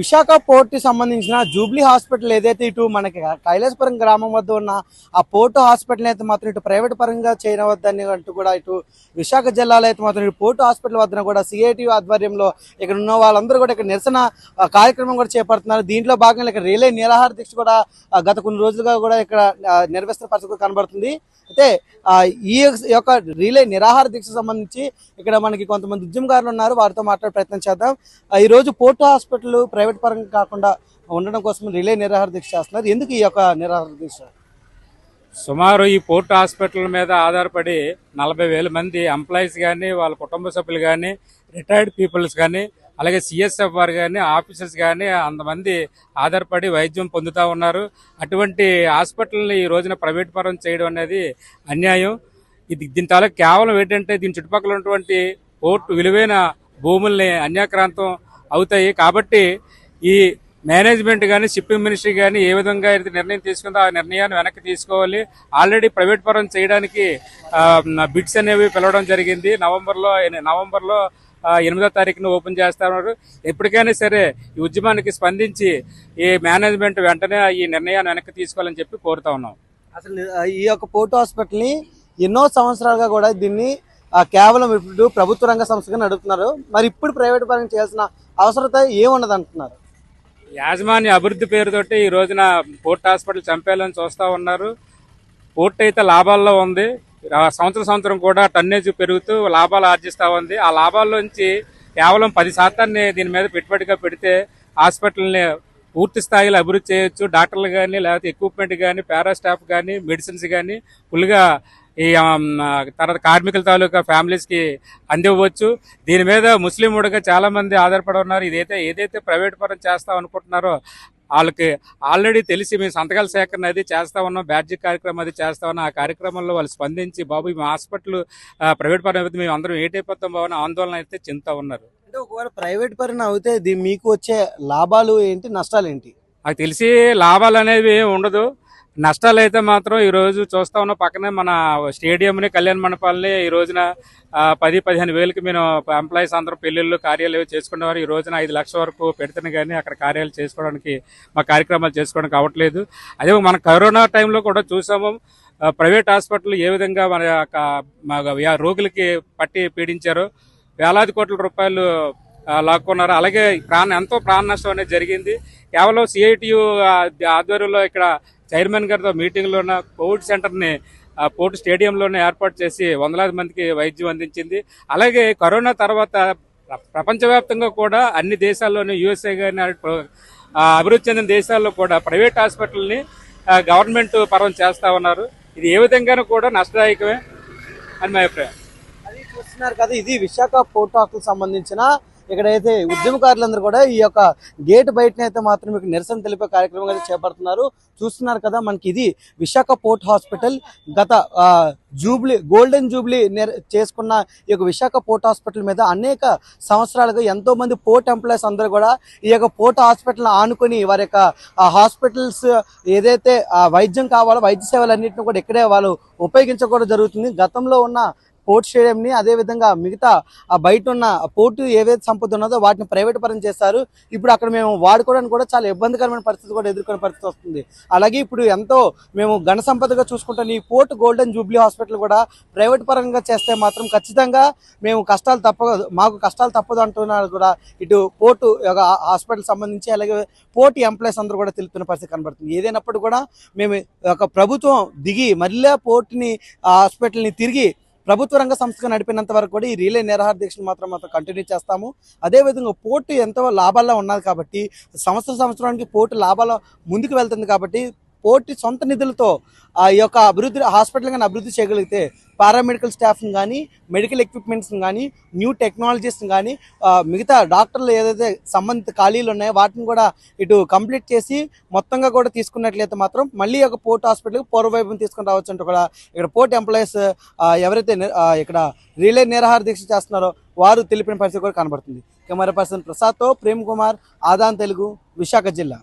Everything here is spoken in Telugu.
విశాఖ పోర్టు సంబంధించిన జూబ్లీ హాస్పిటల్ ఏదైతే ఇటు మనకి కైలాసపురం గ్రామం వద్ద ఉన్న ఆ పోర్టు హాస్పిటల్ అయితే మాత్రం ఇటు ప్రైవేట్ పరంగా చేయవద్దని అంటూ కూడా ఇటు విశాఖ జిల్లాలో అయితే మాత్రం ఇటు పోర్టు హాస్పిటల్ వద్ద కూడా సిఐటి ఆధ్వర్యంలో ఇక్కడ ఉన్న వాళ్ళందరూ కూడా ఇక్కడ నిరసన కార్యక్రమం కూడా చేపడుతున్నారు. దీంట్లో భాగంగా ఇక్కడ రిలే నిరాహార దీక్ష కూడా గత కొన్ని రోజులుగా కూడా ఇక్కడ నిర్వహిస్తున్న పరిస్థితి కనబడుతుంది. అయితే ఈ యొక్క రిలే నిరాహార దీక్ష సంబంధించి ఇక్కడ మనకి కొంతమంది ఉద్యమకారులు ఉన్నారు. వారితో మాట్లాడే ప్రయత్నం చేద్దాం. ఈ రోజు పోర్టు హాస్పిటల్ ప్రైవేట్ పరంగా కాకుండా ఉండడం కోసం రిలే నిరాహార దీక్ష చేస్తున్నారు. ఎందుకు ఈ యొక్క నిరాహార దీక్ష? సుమారు ఈ పోర్ట్ హాస్పిటల్ మీద ఆధారపడి నలభై వేల మంది ఎంప్లాయీస్ కానీ వాళ్ళ కుటుంబ సభ్యులు కానీ రిటైర్డ్ పీపుల్స్ కానీ అలాగే సిఎస్ఎఫ్ వారు కానీ ఆఫీసర్స్ కానీ అంతమంది ఆధారపడి వైద్యం పొందుతూ ఉన్నారు. అటువంటి హాస్పిటల్ని ఈ రోజున ప్రైవేట్ పరం చేయడం అనేది అన్యాయం. ఇది దీని తాలూకు కేవలం ఏంటంటే దీని చుట్టుపక్కల ఉన్నటువంటి పోర్టు విలువైన భూముల్ని అన్యాక్రాంతం అవుతాయి. కాబట్టి ఈ మేనేజ్మెంట్ కానీ షిప్పింగ్ మినిస్ట్రీ కానీ ఏ విధంగా అయితే నిర్ణయం తీసుకుందో ఆ నిర్ణయాన్ని వెనక్కి తీసుకోవాలి. ఆల్రెడీ ప్రైవేట్ పరం చేయడానికి బిడ్స్ అనేవి పిలవడం జరిగింది. నవంబర్లో నవంబర్లో ఎనిమిదో తారీఖున ఓపెన్ చేస్తున్నారు. ఎప్పటికైనా సరే ఈ ఉద్యమానికి స్పందించి ఈ మేనేజ్మెంట్ వెంటనే ఈ నిర్ణయాన్ని వెనక్కి తీసుకోవాలని చెప్పి కోరుతా ఉన్నాం. అసలు ఈ యొక్క పోర్టు హాస్పిటల్ని ఎన్నో సంవత్సరాలుగా కూడా దీన్ని కేవలం ఇప్పుడు ప్రభుత్వ రంగ సంస్థగా నడుపుతున్నారు. మరి ఇప్పుడు ప్రైవేట్ పరంగా చేయాల్సిన అవసరత ఏమున్నది అంటున్నారు యాజమాన్య అభివృద్ధి పేరుతోటి ఈ రోజున పోర్ట్ హాస్పిటల్ చంపేయాలని చూస్తూ ఉన్నారు. పోర్ట్ అయితే లాభాల్లో ఉంది. సంవత్సరం సంవత్సరం కూడా టన్నేజ్ పెరుగుతూ లాభాలు ఆర్జిస్తూ ఉంది. ఆ లాభాల్లోంచి కేవలం పది శాతాన్ని దీని మీద పెట్టుబడిగా పెడితే హాస్పిటల్ని పూర్తి స్థాయిలో అభివృద్ధి చేయొచ్చు. డాక్టర్లు కానీ లేకపోతే ఎక్విప్మెంట్ కానీ పారా స్టాఫ్ కానీ మెడిసిన్స్ కానీ ఫుల్గా ఈ తర్వాత కార్మికుల తాలూకా ఫ్యామిలీస్కి అందివ్వచ్చు. దీని మీద ముస్లిం ఉడగా చాలా మంది ఆధారపడి ఉన్నారు. ఇదైతే ఏదైతే ప్రైవేట్ పరం చేస్తాం అనుకుంటున్నారో వాళ్ళకి ఆల్రెడీ తెలిసి మేము సంతకాల సేకరణ అది చేస్తా ఉన్నాం బ్యాడ్జీ కార్యక్రమం అది చేస్తా ఉన్నాం. ఆ కార్యక్రమంలో వాళ్ళు స్పందించి బాబు మా హాస్పిటల్ ప్రైవేట్ పరం అయితే మేము అందరం ఏటైపోతాం బాబు అని ఆందోళన అయితే చెందుతా ఉన్నారు. అంటే ఒకవేళ ప్రైవేట్ పరంగా అవుతే దీ- మీకు వచ్చే లాభాలు ఏంటి నష్టాలు ఏంటి? నాకు తెలిసి లాభాలు అనేవి ఉండదు. నష్టాలు అయితే మాత్రం ఈ రోజు చూస్తా ఉన్న పక్కనే మన స్టేడియంని కళ్యాణ మండపాలని ఈ రోజున పది పదిహేను వేలకి మేము ఎంప్లాయీస్ అందరూ పెళ్ళిళ్ళు కార్యాలయం చేసుకునేవారు. ఈ రోజున ఐదు లక్షల వరకు పెడితేనే కానీ అక్కడ కార్యాలు చేసుకోవడానికి మా కార్యక్రమాలు చేసుకోవడానికి అవ్వట్లేదు. అదే మన కరోనా టైంలో కూడా చూసాము ప్రైవేట్ హాస్పిటల్ ఏ విధంగా మన యొక్క రోగులకి పట్టి పీడించారో. వేలాది కోట్ల రూపాయలు లాక్కున్నారు. అలాగే ప్రాణ ఎంతో ప్రాణ నష్టం అనేది జరిగింది. కేవలం సిఐటియు ఆధ్వర్యంలో ఇక్కడ చైర్మన్ గారితో మీటింగ్లో కోవిడ్ సెంటర్ని పోర్టు స్టేడియంలోనే ఏర్పాటు చేసి వందలాది మందికి వైద్యం అందించింది. అలాగే కరోనా తర్వాత ప్రపంచవ్యాప్తంగా కూడా అన్ని దేశాల్లోనూ యుఎస్ఏ కానీ అభివృద్ధి చెందిన దేశాల్లో కూడా ప్రైవేట్ హాస్పిటల్ని గవర్నమెంట్ పరం చేస్తా ఉన్నారు. ఇది ఏ విధంగానూ కూడా నష్టదాయకమే అని మా అభిప్రాయం. అది చూస్తున్నారు కదా ఇది విశాఖ పోర్టాకు సంబంధించిన ఇక్కడైతే ఉద్యమకారులందరూ కూడా ఈ యొక్క గేట్ బయటనే అయితే మాత్రం మీకు నిరసన తెలిపే కార్యక్రమం అయితే చేపడుతున్నారు. చూస్తున్నారు కదా మనకి ఇది విశాఖ పోర్ట్ హాస్పిటల్ గత జూబ్లీ గోల్డెన్ జూబ్లీ చేసుకున్న ఈ యొక్క విశాఖ పోర్ట్ హాస్పిటల్ మీద అనేక సంవత్సరాలుగా ఎంతో మంది పోర్ట్ ఎంప్లాయీస్ అందరూ కూడా ఈ యొక్క పోర్ట్ హాస్పిటల్ ఆనుకొని వారి యొక్క హాస్పిటల్స్ ఏదైతే ఆ వైద్యం కావాలో వైద్య సేవలన్నింటినీ కూడా ఇక్కడే వాళ్ళు ఉపయోగించకూడదు జరుగుతుంది. గతంలో ఉన్న పోర్ట్ స్టేడియంని అదే విధంగా మిగతా ఆ బయట ఉన్న పోర్టు ఏవైతే సంపద ఉన్నదో వాటిని ప్రైవేట్ పరం చేస్తారు ఇప్పుడు అక్కడ మేము వాడుకోవడానికి కూడా చాలా ఇబ్బందికరమైన పరిస్థితి కూడా ఎదుర్కొనే పరిస్థితి వస్తుంది. అలాగే ఇప్పుడు ఎంతో మేము ఘన సంపదగా చూసుకుంటున్న ఈ పోర్ట్ గోల్డెన్ జూబ్లీ హాస్పిటల్ కూడా ప్రైవేట్ పరంగా చేస్తే మాత్రం ఖచ్చితంగా మేము కష్టాలు తప్పదు మాకు కష్టాలు తప్పదు అంటున్నారు కూడా ఇటు పోర్టు హాస్పిటల్ సంబంధించి అలాగే పోర్టు ఎంప్లాయీస్ అందరూ కూడా తెలుపుతున్న పరిస్థితి కనబడుతుంది. ఏదైనప్పుడు కూడా మేము ఒక ప్రభుత్వం దిగి మళ్ళీ పోర్టుని ఆ హాస్పిటల్ని తిరిగి ప్రభుత్వ రంగ సంస్థగా నడిపినంత వరకు కూడా ఈ రీలే నిరాహార దీక్షను మాత్రం మాత్రం కంటిన్యూ చేస్తాము. అదేవిధంగా పోర్టు ఎంతో లాభాల్లో ఉన్నది కాబట్టి సంవత్సరం సంవత్సరానికి పోర్టు లాభాల ముందుకు వెళ్తుంది కాబట్టి పోటీ సొంత నిధులతో ఆ యొక్క అభివృద్ధి హాస్పిటల్ కానీ అభివృద్ధి చేయగలిగితే పారామెడికల్ స్టాఫ్ని కానీ మెడికల్ ఎక్విప్మెంట్స్ని కానీ న్యూ టెక్నాలజీస్ని కానీ మిగతా డాక్టర్లు ఏదైతే సంబంధిత ఖాళీలు ఉన్నాయో వాటిని కూడా ఇటు కంప్లీట్ చేసి మొత్తంగా కూడా తీసుకున్నట్లయితే మాత్రం మళ్ళీ ఒక పోర్ట్ హాస్పిటల్కి పూర్వవైపుని తీసుకుని రావచ్చు అంటే. కూడా ఇక్కడ పోర్ట్ ఎంప్లాయీస్ ఎవరైతే ఇక్కడ రిలే నిరాహార దీక్ష చేస్తున్నారో వారు తెలిపిన పరిస్థితి కూడా కనబడుతుంది. కెమెరా పర్సన్ ప్రసాద్తో ప్రేమ్ కుమార్ ఆదాన్ తెలుగు విశాఖ జిల్లా.